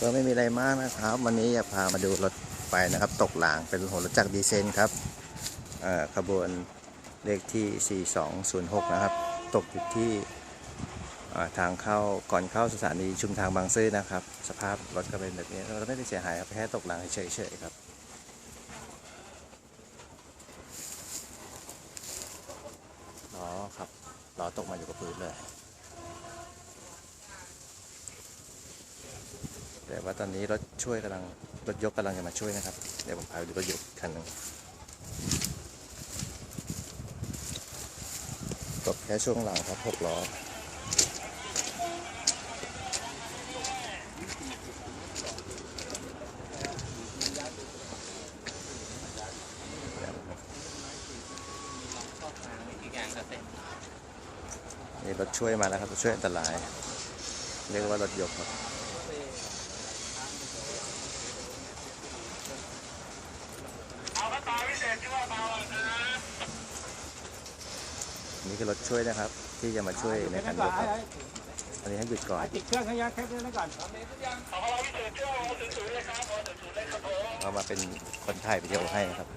ก็ไม่มีอะไรมากนะครับ วันนี้จะพามาดูรถไฟนะครับ ตกหลางเป็นหัวรถจักรดีเซลครับขบวนเลขที่ 4206 นะครับ ตกอยู่ที่ทางเข้าก่อนเข้าสถานีชุมทางบางซื่อนะครับ สภาพรถก็เป็นแบบนี้เรถไม่ได้เสียหายครับแค่ตกหลางเฉยๆครับล้อครับล้อตกมาอยู่กับพื้นเลย แต่ว่าตอนนี้รถช่วยกำลังรถยกกำลังจะมาช่วยนะครับ เดี๋ยวผมพาไปดูรถยกคันหนึ่งตกแค่ช่วงหลังครับหกล้อนี่รถช่วยมาแล้วครับรถช่วยอันตราย เรียกว่ารถยกครับ นี่คือรถช่วยนะครับ ที่จะมาช่วยในการยกครับอันนี้ให้หยุดก่อนติดเครื่องขยันแคปด้วยนะก่อนเอามาเป็นคนถ่ายวิดีโอให้นะครับ